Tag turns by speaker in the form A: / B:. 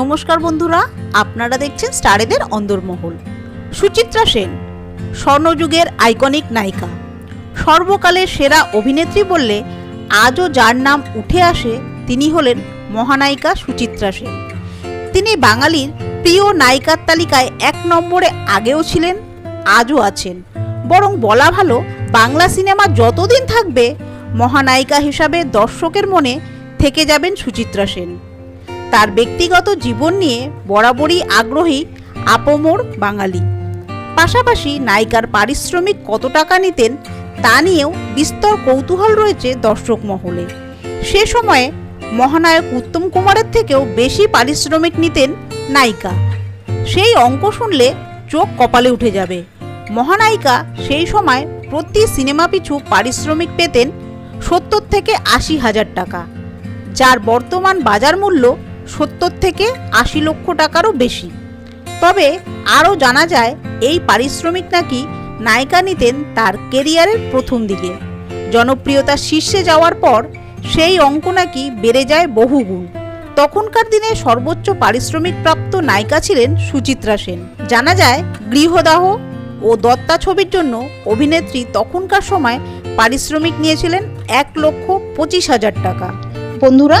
A: নমস্কার বন্ধুরা, আপনারা দেখছেন স্টারেদের অন্দরমহল। সুচিত্রা সেন, স্বর্ণযুগের আইকনিক নায়িকা। সর্বকালের সেরা অভিনেত্রী বললে আজও যার নাম উঠে আসে তিনি হলেন মহানায়িকা সুচিত্রা সেন। তিনি বাঙালির প্রিয় নায়িকার তালিকায় এক নম্বরে আগেও ছিলেন, আজও আছেন। বরং বলা ভালো, বাংলা সিনেমা যতদিন থাকবে, মহানায়িকা হিসাবে দর্শকের মনে থেকে যাবেন সুচিত্রা সেন। তার ব্যক্তিগত জীবন নিয়ে বরাবরই আগ্রহী আপমর বাঙালি। পাশাপাশি নায়িকার পারিশ্রমিক কত টাকা নিতেন তা নিয়েও বিস্তর কৌতূহল রয়েছে দর্শক মহলে। সে সময়ে মহানায়ক উত্তম কুমারের থেকেও বেশি পারিশ্রমিক নিতেন নায়িকা। সেই অঙ্ক শুনলে চোখ কপালে উঠে যাবে। মহানায়িকা সেই সময় প্রতি সিনেমা পিছু পারিশ্রমিক পেতেন সত্তর থেকে আশি হাজার টাকা। যার বর্তমান বাজার মূল্য সত্তর থেকে আশি লক্ষ টাকারও বেশি। তবে আরও জানা যায়, এই পারিশ্রমিক নাকি নায়িকা নিতেন তার কেরিয়ারের প্রথম দিকে। জনপ্রিয়তার শীর্ষে যাওয়ার পর সেই অঙ্ক নাকি বেড়ে যায় বহুগুণ। তখনকার দিনে সর্বোচ্চ পারিশ্রমিক প্রাপ্ত নায়িকা ছিলেন সুচিত্রা সেন। জানা যায়, গৃহদাহ ও দত্তা ছবির জন্য অভিনেত্রী তখনকার সময় পারিশ্রমিক নিয়েছিলেন এক লক্ষ পঁচিশ হাজার টাকা। বন্ধুরা